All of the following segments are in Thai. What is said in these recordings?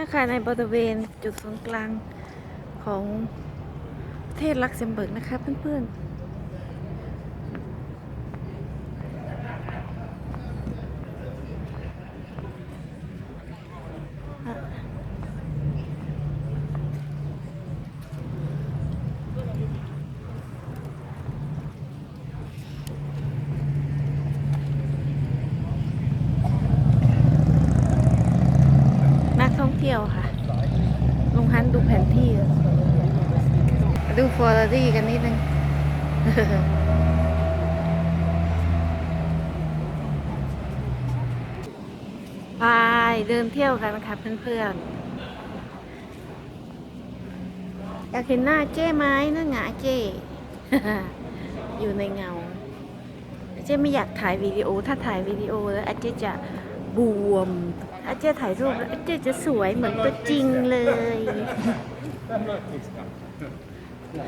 นี่ค่ะในบริเวณจุดศูนย์กลางของประเทศลักเซมเบิร์กนะคะเพื่อนๆอะนักท่องเที่ยวค่ะ ลุงฮันดูแผนที่อะดูฟลอ ร์ดี้กันนิดนึงไปเดินเที่ยวกันนะคะเพื่อนๆ อยากเห็นหน้าเจ้ไหมนั่นหงาเจ้ อยู่ในเงา เจ้ไม่อยากถ่ายวิดีโอ ถ้าถ่ายวิดีโอแล้วอาเจ้จะบวมอาเจ้ถ่ายรูปแล้วอาเจ้จะสวยเหมือนตัวจริงเลย What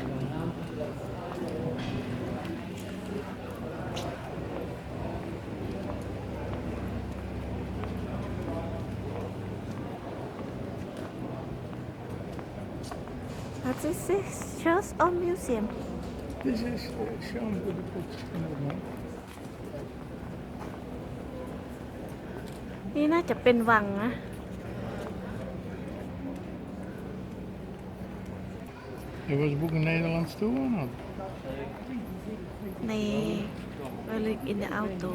is this? Shows or museum? This is uh, shown with the books in the month. นี่น่าจะเป็นวังนะ Er was boek in Nederlands toe or not? ในเวลิกอินเดอ u โต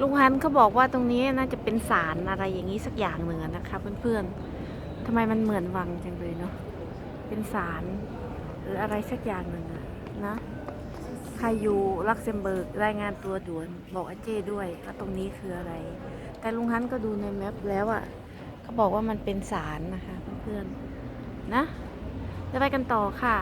ลุงฮันเขาบอกว่าตรงนี้น่าจะเป็นศาลอะไรอย่างนี้สักอย่างหนึ่งอนะคะเพื่อนๆทำไมมันเหมือนวังจังเลยเนาะ เป็นศาลหรืออะไรสักอย่างหนึ่งอะนะ ใครอยู่ลักเซมเบิร์กรายงานตัวด่วนบอกอาเจ้ด้วยว่าตรงนี้คืออะไร แต่ลุงฮันก็ดูในแมปแล้วอะ่ะเขาบอกว่ามันเป็นศาลนะคะเพื่อนๆนะ จะไปกันต่อค่ะ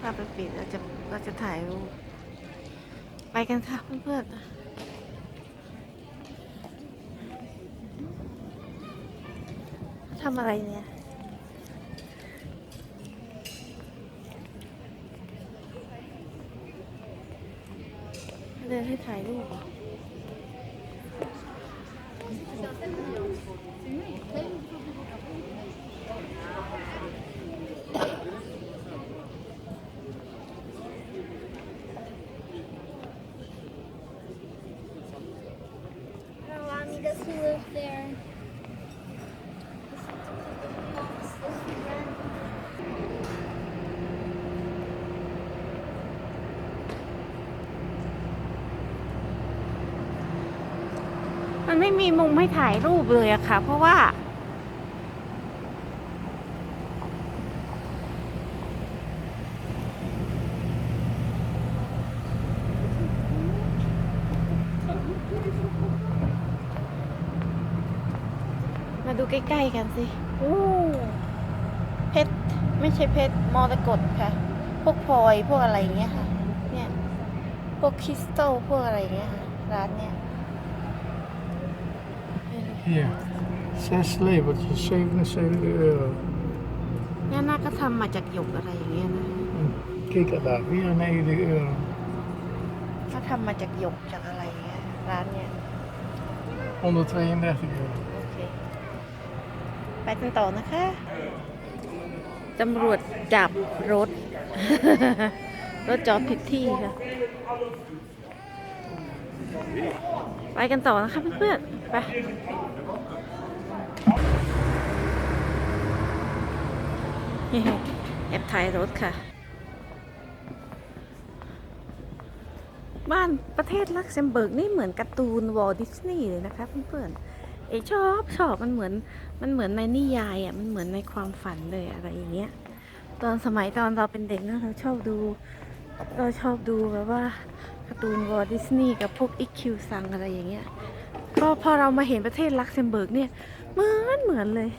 ถ้าไปปิดเราจะเราจะถ่ายรูป ไปกันค่ะเพื่อนๆทำอะไรเนี่ย เดินให้ถ่ายรูปเหรอ Allow ไม่มีมุมให้ถ่ายรูปเลยอะค่ะ เพราะว่า มาดูใกล้ๆกันสิเพชรไม่ใช่เพชรมรกตค่ะ พวกพลอยพวกอะไรอย่างเงี้ยค่ะ เนี่ย พวกคริสตัลพวกอะไรอย่างเงี้ยค่ะ ร้านเนี้ย Hier. Zes lepeltjes, 77 euro. เนี่ยน่าก็ทำมาจากหยกอะไรอย่างเงี้ยนะ En kikkerlaag, 94 euro. ถ้าทำมาจากหยกจากอะไรอย่างเงี้ยร้านเนี้ย132 euro. โอเค ไปกันต่อนะคะ ตำรวจจับรถ รถจอดผิดที่ค่ะ ไปกันต่อนะคะเพื่อนๆ ไป แอบถ่ายรถค่ะ บ้านประเทศลักเซมเบิร์กนี่เหมือนการ์ตูนวอลดิสนีย์เลยนะคะเพื่อนๆเอชอบชอบมันเหมือนมันเหมือนในนิยายอะมันเหมือนในความฝันเลยอะไรอย่างเงี้ยตอนสมัยตอนเราเป็นเด็กนะเราชอบดูเราชอบดูแบบว่าการ์ตูนวอลดิสนีย์กับพวกอิคิวซังอะไรอย่างเงี้ยพอพอเรามาเห็นประเทศลักเซมเบิร์กเนี่ยเหมือนเหมือนเลย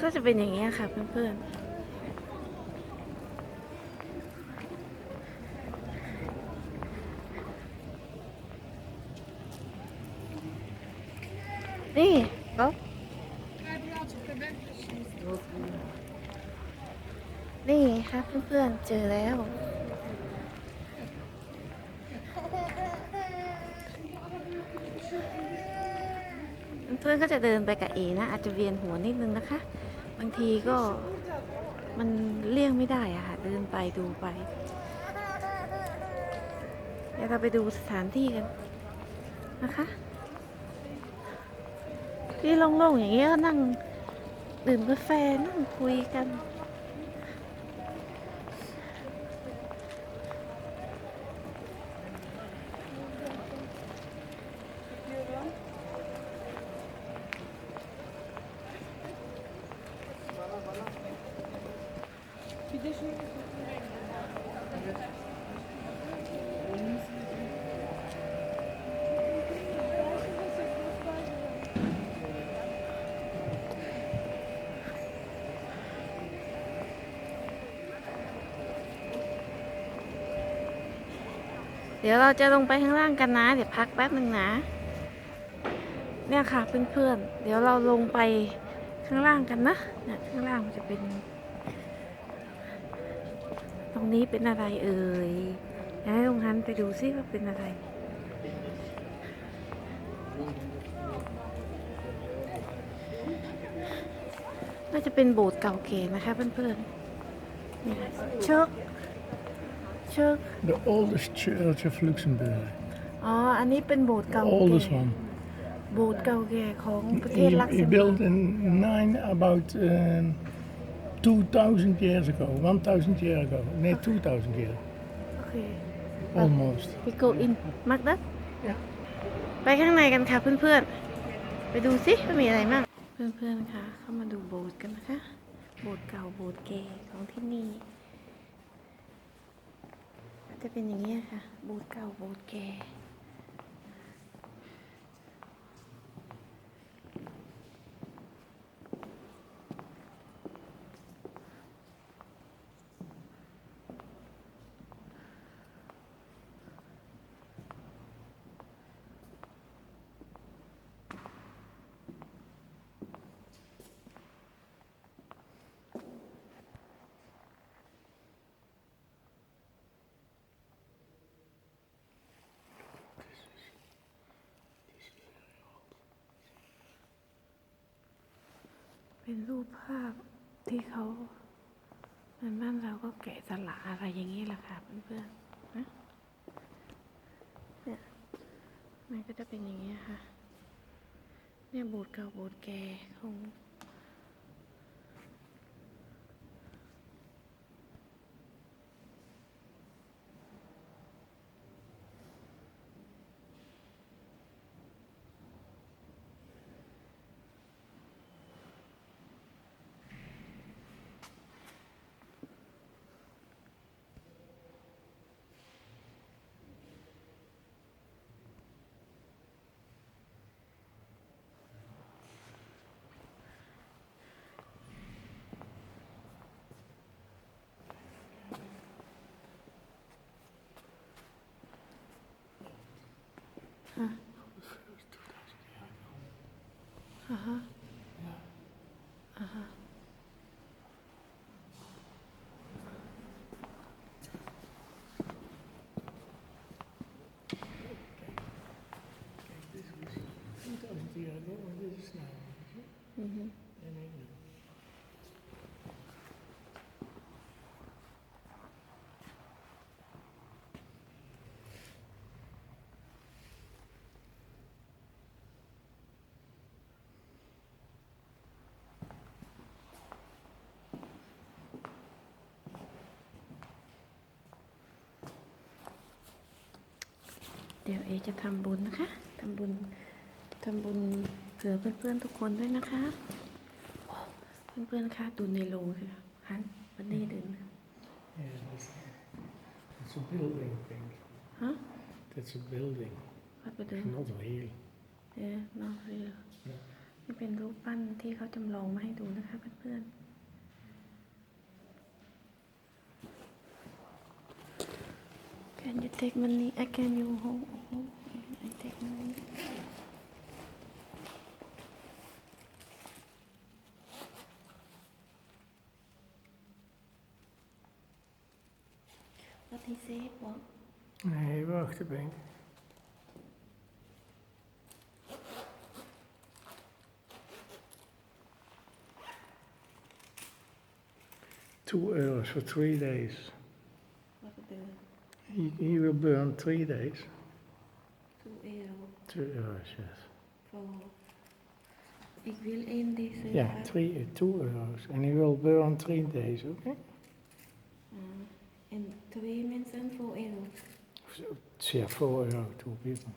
ก็จะเป็นอย่างนี้ค่ะเพื่อนๆ นี่ จะเดินไปกับเอนะ อาจจะเวียนหัวนิดนึงนะคะ บางทีก็มันเลี่ยงไม่ได้อะค่ะ เดินไปดูไป เดี๋ยวเราไปดูสถานที่กันนะคะ ที่โล่งๆอย่างเงี้ยก็นั่งดื่มกาแฟนั่งคุยกัน ดี๋ยวเราจะลงไปข้างล่างกันนะ เดี๋ยวพักแป๊บหนึ่งนะ เนี่ยค่ะเพื่อนๆ เดี๋ยวเราลงไปข้างล่างกันนะเนี่ยข้างล่างมันจะเป็น ตรงนี้เป็นอะไรเอ่ยให้ลงฮันไปดูซิว่าเป็นอะไรน่าจะเป็นโบสถ์เก่าแก่นะคะเพื่อนๆเนี่ยเชิก เชิก The oldest church of Luxembourg. อ๋อ อันนี้เป็นโบสถ์เก่า The แก่ oldest one. โบสถ์เก่าแก่ของประเท He, ศลักเซ he มเบิร์ built ก in nine about um, 2,000 years ago, 1,000 years ago. No, 2,000 years, โอเค almost. we go in มักดัดไปข้างในกันค่ะเพื่อนๆ ไปดูสิว่ามีอะไรบ้างเพื่อนๆค่ะ เข้ามาดูโบสถ์กันนะคะ โบสถ์เก่าโบสถ์แก่ของที่นี่ จะเป็นอย่างนี้ค่ะโบสถ์เก่าโบสถ์แก่ เป็นรูปภาพที่เขาเหมือนบ้านเราก็แกะสลักอะไรอย่างนี้แหละค่ะเพื่อนๆนะเนี่ยมันก็จะเป็นอย่างนี้ค่ะ เนี่ยบูดเก่าบูดแก่ของ อ่าฮะอ่าฮะ 2,000 years ago, and this is now. In England. เดี๋ยวเอจะทำบุญนะคะทำบุญทำบุญเผื่อเพื่อนๆทุกคนด้วยนะคะโอ้เพื่อนๆคะดูในโรงสิคะฮันวันนี้เดิน Yeah, that's, it's a building, I think. ฮะ That's a building, วัดประเดิน not real. เออนอกเรือนี่เป็นรูปปั้นที่เขาจำลองมาให้ดูนะคะเพื่อนๆ Can you take money? I can you hold, hold I take money. Wat hij zei, wat? Nee, wacht, ik ben. Two euros for three days. He, he will burn three days. 2 euro Two euros, yes. Ik wil één deze... Yeah, three, uh, two euros. And he will burn three days, okay? Ah, en twee mensen voor euro. So, yeah, four euro, two people.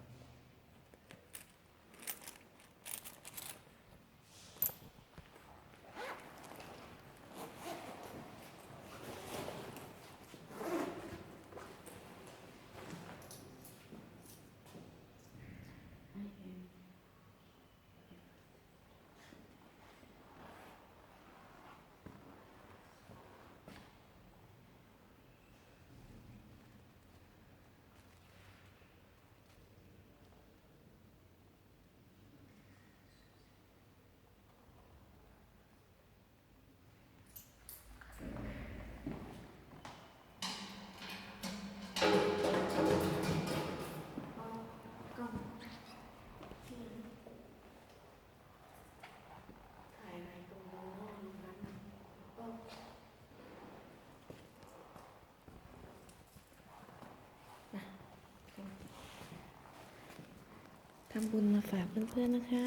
ทำบุญมาฝากเพื่อนๆนะคะ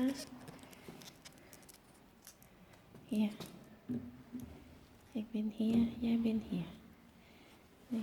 เฮียอยากเป็นเฮียยายเป็นเฮียนี่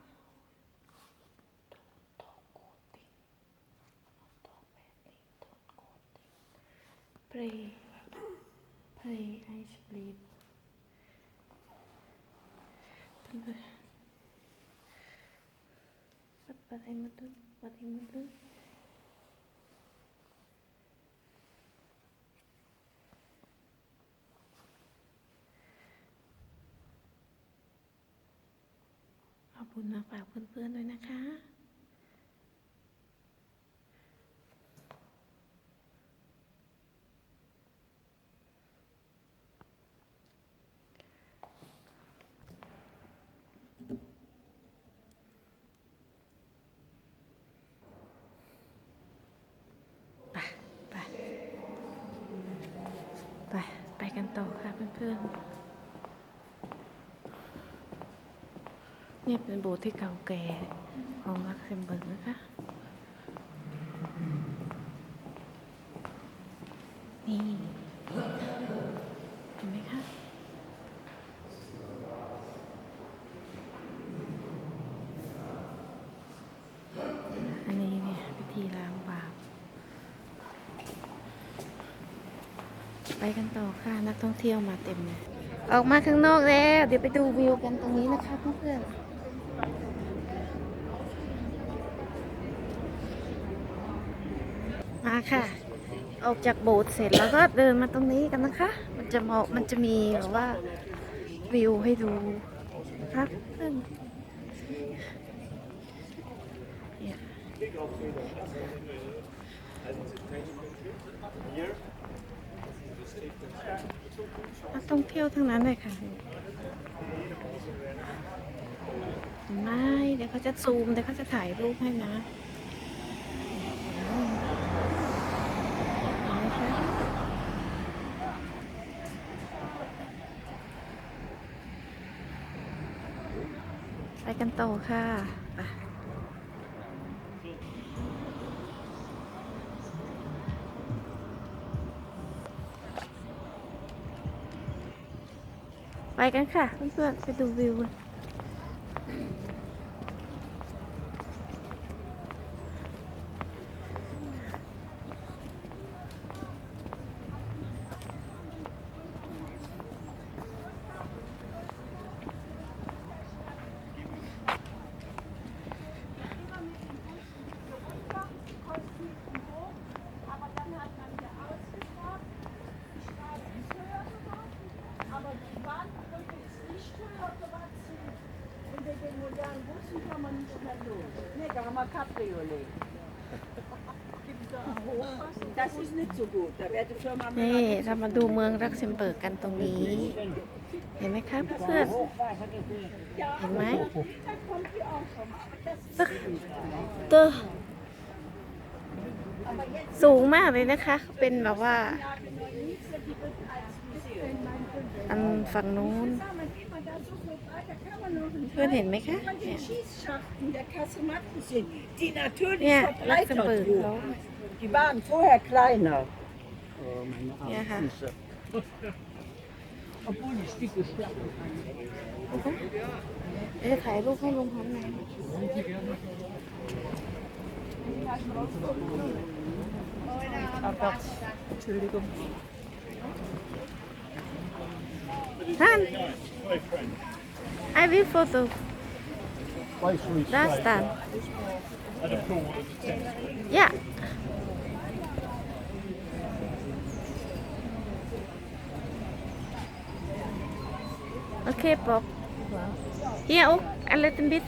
Pray. Pray, I sleep. Tunggu. Wat wat hij moet doen? Wat hij moet doen? ขอบคุณมาฝากเพื่อนๆด้วยนะคะ ไป ไป ไป ไปกันต่อค่ะ เพื่อนๆ เนี่ยเป็นโบสถ์ที่เก่าแก่ของลักเซมเบิร์กนะคะ นี่ เห็นไหมคะ อันนี้เนี่ยพิธีล้างบาป ไปกันต่อค่ะ นัก ท่องเที่ยวมาเต็มเลยออกมาข้างนอกแล้ว เดี๋ยวไปดูวิวกันตรงนี้นะคะเพื่อนๆมาค่ะ ออกจากโบสถ์เสร็จแล้วก็เดินมาตรงนี้กันนะคะ มันจะมองมันจะมีแบบว่าวิวให้ดูนะคะเพื่อนเนี่ยนัก ท่องเที่ยวทั้งนั้นเลยค่ะไม่เดี๋ยวเขาจะซูมเดี๋ยวเขาจะถ่ายรูปให้นะไปกันต่อค่ะไป ไป กันค่ะเพื่อนๆไปดูวิวกั นี่เรามาดูเมืองรักเซมเบิร์กกันตรงนี้ เห็นไหมครับเพื่อนเห็นไหมตัวสูงมากเลยนะคะ เป็นแบบว่า อันฝั่งนู้นเพื่อนเห็นไหมคะ เนี่ยเนี่ยรักเซมเบิร์กเขา Die waren vorher kleiner. เนี่ยค่ะ Obwohl die Stücke schlapp เอ๊ะถ่ายรูปให้ลุงพันหน่อยฮัน I will photo last time yeah okay Bob here oh, a little bit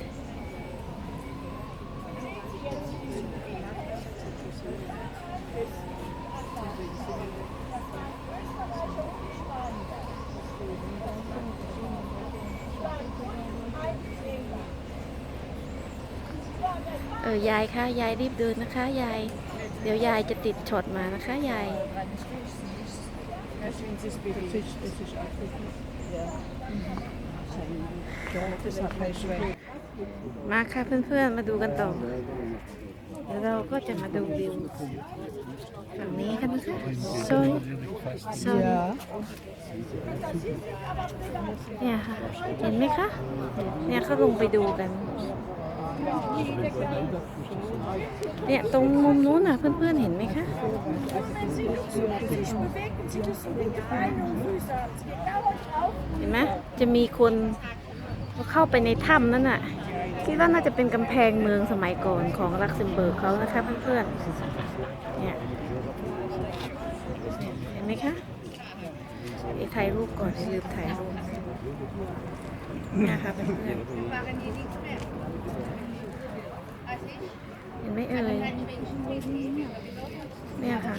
เออยายคะยายรีบเดินนะคะยาย เดี๋ยวยายจะติดช็อตมานะคะยาย มาค่ะเพื่อนๆ มาดูกันต่อ เดี๋ยวเราก็จะมาดูวิวฝั่งนี้กันนะคะโซนโซนเนี่ยค่ะ เห็นไหมคะ เนี่ยเขาลงไปดูกัน เนี่ยตรงมุมนู้นน่ะเพื่อนๆ เห็นไหมคะ ห็นไหมจะมีคนเข้าไปในถ้ำนั่นน่ะคิดว่าน่าจะเป็นกำแพงเมืองสมัยก่อนของลักเซมเบิร์กเขานะคะเพื่อนๆเนี่ยเห็นไหมคะไอ้ถ่ายรูปก่อนลืมถ่ายรูปนะคะเพื่อนๆเห็นไหมเอ่ยเนี่ยค่ะ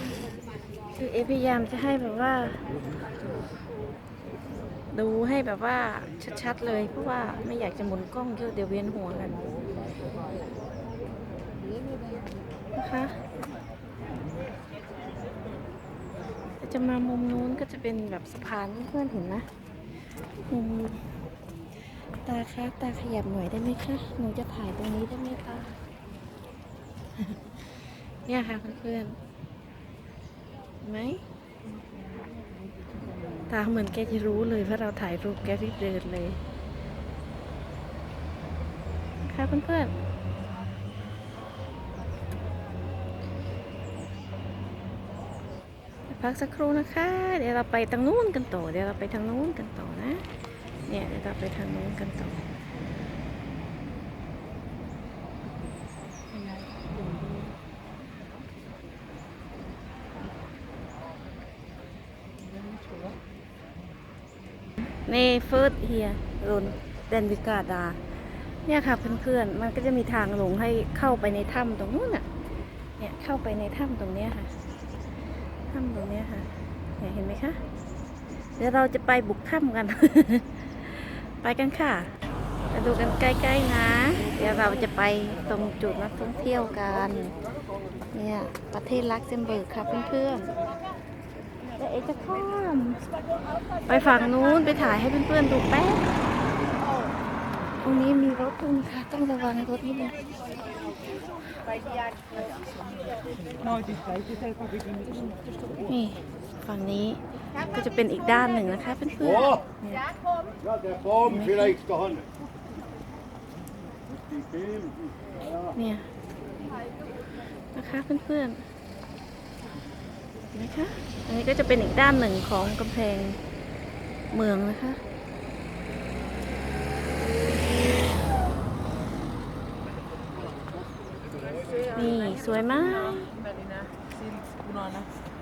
คือเอพยายามจะให้แบบว่า ดูให้แบบว่าชัดๆเลยเพราะว่าไม่อยากจะหมุนกล้องเยอะเดี๋ยวเวียนหัวกันนะคะจะมามุมนู้นก็จะเป็นแบบสะพานเพื่อนเห็นนะมุมตาคะตาขยับหน่อยได้ไหมคะหนูจะถ่ายตรงนี้ได้ไหมคะเนี่ยค่ะเพื่อนๆเห็นไหม ตาเหมือนแกจะรู้เลยว่าเราถ่ายรูปแกรีบเดินเลย ค่ะเพื่อนๆพักสักครู่นะคะ เดี๋ยวเราไปทางนู้นกันต่อ เดี๋ยวเราไปทางนู้นกันต่อนะ เนี่ย เดี๋ยวเราไปทางนู้นกันต่อ ในเฟิร์สเฮียรนเดนวิกาดา เนี่ยค่ะเพื่อนๆ มันก็จะมีทางลงให้เข้าไปในถ้ำตรงนู้นน่ะ เนี่ยเข้าไปในถ้ำตรงเนี้ยค่ะ ถ้ำตรงเนี้ยค่ะเนี่ยเห็นไหมคะ เดี๋ยวเราจะไปบุกถ้ำกัน ไปกันค่ะไปดูกันใกล้ๆนะ เดี๋ยวเราจะไปตรงจุดนักท่องเที่ยวกัน เนี่ยประเทศลักเซมเบิร์กค่ะเพื่อนๆ แต่เอจะข้าม ไปฝั่งนู้นไปถ่ายให้เพื่อนๆดูแป๊บตรงนี้มีรถด้วยนะคะต้องระวังรถนิดนึงนี่ฝั่งนี้ก็จะเป็นอีกด้านหนึ่งนะคะเพื่อนๆเนี่ยนะคะเพื่อนๆ นไหมคะ อันนี้ก็จะเป็นอีกด้านหนึ่งของกำแพงเมืองนะคะนี่ สวยมาก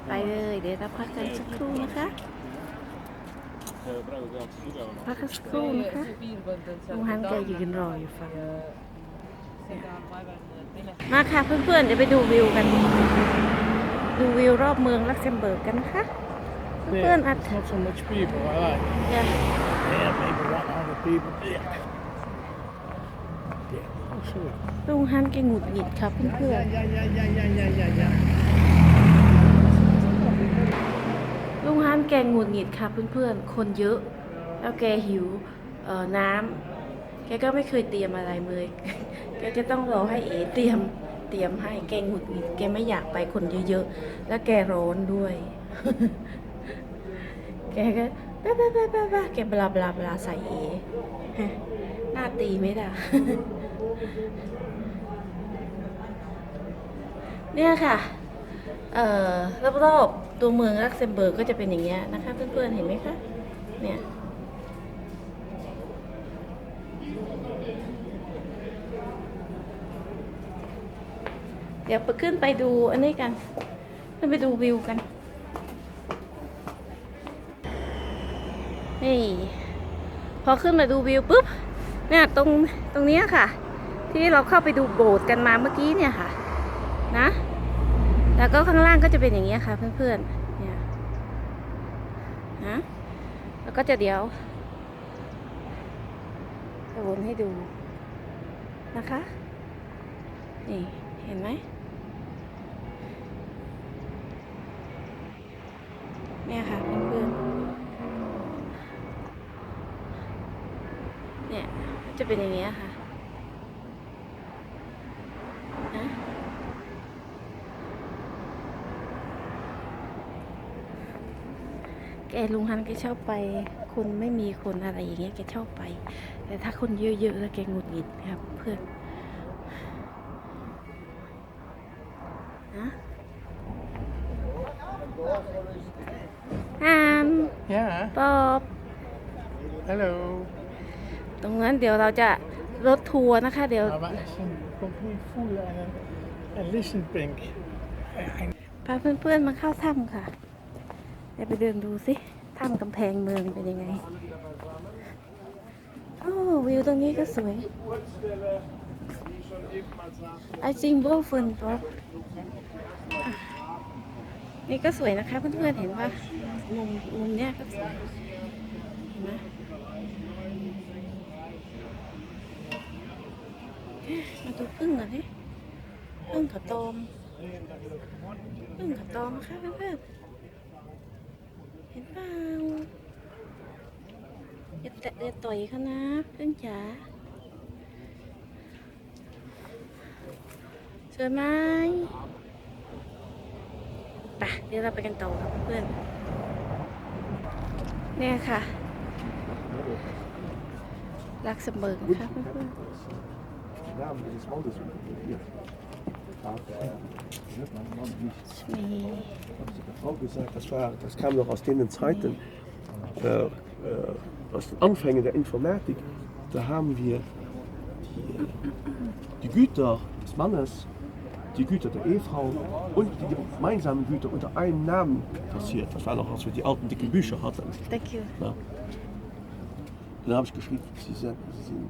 ไปเลย เดี๋ยวเราพักกันสักครู่นะคะพักสักครู่นะคะลุงฮันแกยืนรออยู่ฝั่งมาค่ะเพื่อนๆ เดี๋ยวไปดูวิวกัน ดูวิวรอบเมืองลักเซมเบิร์กกันนะคะ เพื่อนๆอัด Not so much people. I like. อย่า Yeah, maybe one hundred people. Yeah. Yeah. Oh, sorry. ลุงฮันแกหงุดหงิดครับเพื่อน Yeah, yeah, yeah, yeah, yeah, yeah, yeah, yeah. ๆลุงฮันแกหงุดหงิดครับเพื่อนๆ คนเยอะ แล้วแกหิวเอ่อน้ำแกก็ไม่เคยเตรียมอะไรเลย แกจะต้องรอให้เอเตรียม เตรียมให้แกหงุดหงิดแกไม่อยากไปคนเยอะๆ แล้วแกร้อนด้วย แกก็บ้าบ้าบ้าบ้าบ้าแกบลาบลาบลาใส่เอหน้าตีไหมล่ะเนี่ยค่ะ เอ่อรอบๆตัวเมืองลักเซมเบิร์กก็จะเป็นอย่างเงี้ยนะคะ เพื่อนๆเห็นไหมคะ เนี่ย เดี๋ยวไปขึ้นไปดูอันนี้กัน ขึ้นไปดูวิวกัน นี่ พอขึ้นมาดูวิวปุ๊บ เนี่ยตรงตรงนี้ค่ะ ที่เราเข้าไปดูโบสถ์กันมาเมื่อกี้เนี่ยค่ะ นะ แล้วก็ข้างล่างก็จะเป็นอย่างเงี้ค่ะเพื่อนๆ เนี่ย นะ แล้วก็จะเดี๋ยวจะวนให้ดูนะคะ นี่ เห็นไหม เนี่ยค่ะเพื่อนๆเนี่ยจะเป็นอย่างเงี้ยค่ะนะแกลุงฮันแกชอบไป คนไม่มีคนอะไรอย่างเงี้ยแกชอบไป แต่ถ้าคนเยอะๆแล้วแกหงุดหงิดครับเพื่อนนะฮัน Yeah. ปอบ Hello. ตร งนั้นเดี๋ยวเราจะรถทัวร์นะคะ เดี๋ยว Nou, maar het is een compleet voel en een, een listen pink. En พาเพื่อนๆมาเข้าถ้ำค่ะเดี๋ยวไปเดินดูสิถ้ำกำแพงเมืองเป็นยังไงโอ้วิวตรงนี้ก็สวย ไอจิงโบฟินป๊อปนี่ก็สวยนะคะเพื่อนๆเห็นปะมุมมุมเนี้ยก็สวย เห็นไหม มาดูพึ่งกันดิพึ่งกับตอมพึ่งกับตอมนะคะเพื่อนๆเห็นเปล่าอย่าแตะอย่าต่อยเขานะเพื่อนจ๋าสวยไหมไปเดี๋ยวเราไปกันต่อครับเพื่อนเนี่ยค่ะลักเสมเบิร์กนะคะเพื่อน Namen hier. ๆมี Frau gesagt, das, war, das kam noch aus den Zeiten, äh, äh, aus den Anfängen der Informatik. Da haben wir die, die Güter des Mannes, die Güter der Ehefrau und die gemeinsamen Güter unter einem Namen passiert. Das war noch, als wir die alten dicken Bücher hatten. thank you Ja. Dann habe ich geschrieben, Sie, sind, Sie, sind,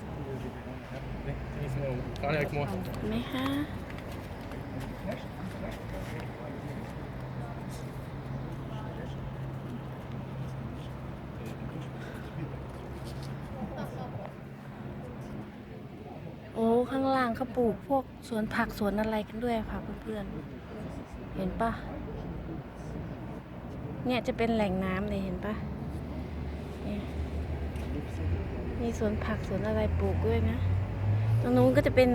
ไหมคะโอ้ข้างล่างเขาปลูกพวกสวนผักสวนอะไรกันด้วยค่ะเพื่อนๆ เห็นปะเนี่ยจะเป็นแหล่งน้ำเลยเห็นปะนี่ยมีสวนผักสวนอะไรปลูกด้วยนะ ตรงนู้นก็จะเป็น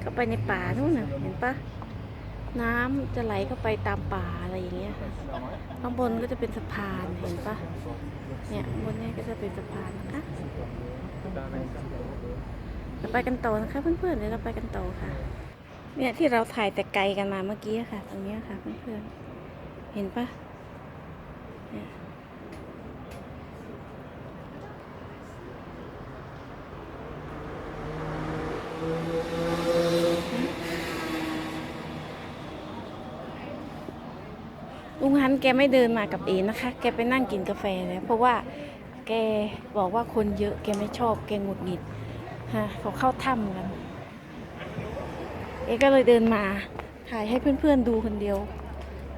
เข้าไปในป่านู่นน่ะเห็นปะน้ำจะไหลเข้าไปตามป่าอะไรอย่างเงี้ยค่ะข้างบนก็จะเป็นสะพานเห็นปะเนี่ยบนนี่ยก็จะเป็นสะพานนะคะเราไปกันต่อนะคะเพื่อนๆเดี๋ยวเราไปกันต่อค่ะ เนี่ยที่เราถ่ายแต่ไกลกันมาเมื่อกี้ค่ะ ตรงนี้ค่ะเพื่อนๆเห็นปะเนี่ยลุงฮันแก ไม่เดินมากับเอนะคะ แกไปนั่งกินกาแฟแล้วเพราะว่าแกบอกว่าคนเยอะแกไม่ชอบ แกหงุดหงิดฮะเขาเข้าถ้ำกันเอก็เลยเดินมาถ่ายให้เพื่อนๆดูคนเดียว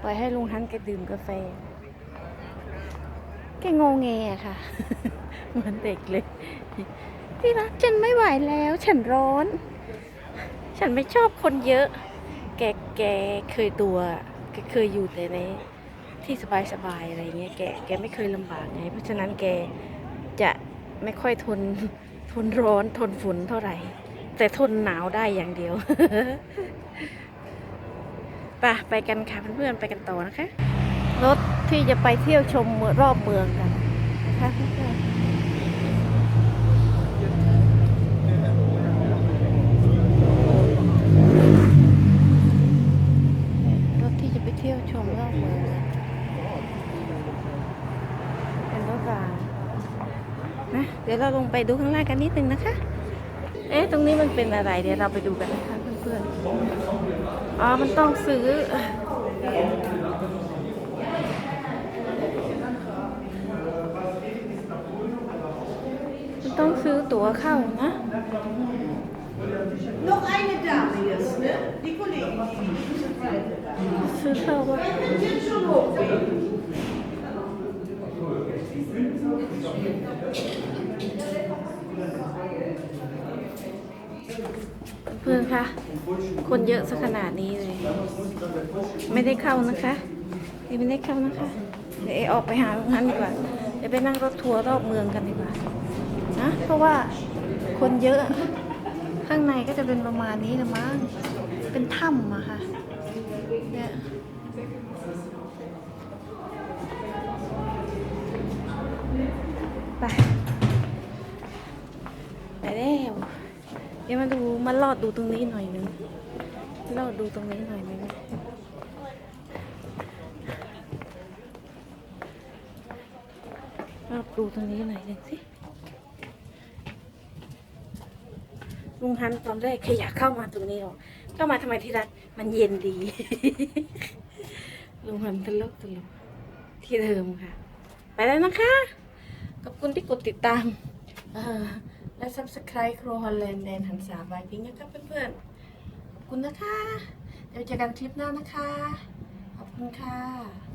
ปล่อยให้ลุงฮันแกดื่มกาแฟ แกงงแงอะค่ะ เหมือนเด็กเลยที่รักฉันไม่ไหวแล้ว ฉันร้อน ฉันไม่ชอบคนเยอะ แกแกเคยตัว แกเคยอยู่แต่ใน ที่สบายๆอะไรเงี้ยแกแกไม่เคยลำบากไงเพราะฉะนั้นแกจะไม่ค่อยทนทนร้อนทนฝนเท่าไหร่ แต่ทนหนาวได้อย่างเดียวไปไปกันค่ะเพื่อนๆไปกันต่อนะคะ รถที่จะไปเที่ยวชมรอบเมืองกันนะคะรถที่จะไปเที่ยวชมรอบเมือง กันเป็นรถรางนะเดี๋ยวเราลงไปดูข้างล่างกันนิดนึงนะคะเอ๊ะตรงนี้มันเป็นอะไรเดี๋ยวเราไปดูกันนะคะเพื่อนๆอ๋อมันต้องซื้อมันต้องซื้อตั๋วเข้านะ Nog eine Dame jetzt, ne? Die Kollegin, die die diese Freitag da. ซื้อเข้าว่า Jetzt schon hochgehen. เพื่อนคะ คนเยอะสักขนาดนี้เลย ไม่ได้เข้านะคะเอไม่ได้เข้านะคะ เดี๋ยวเอออกไปหาตรงนั้นดีกว่า เดี๋ยวไปนั่งรถทัวร์รอบเมืองกันดีกว่า นะ เพราะว่าคนเยอะ ข้างในก็จะเป็นประมาณนี้ละมั้ง เป็นถ้ำอะค่ะ เนี่ย ไปไปแล้วเดี๋ยวมาดูมาลอดดูตรงนี้หน่อยนึงลอดดูตรงนี้หน่อยหนึงลอดดูตรงนี้หน่อยนึงสิลุงฮันตอนแรกแค่อยากเข้ามาตรงนี้หรอกเข้ามาทำไมที่รักมันเย็นดี ลุงฮันตลกตลกที่เดิมค่ะ ไปแล้วนะคะ อบคุณที่กดติดตามและ subscribe ครัวฮอลแลนด์แดนหันษาบายพิงค์นะครับเพื่อนๆขอบคุณนะคะ เดี๋ยวเจอกันคลิปหน้านะคะ ขอบคุณค่ะ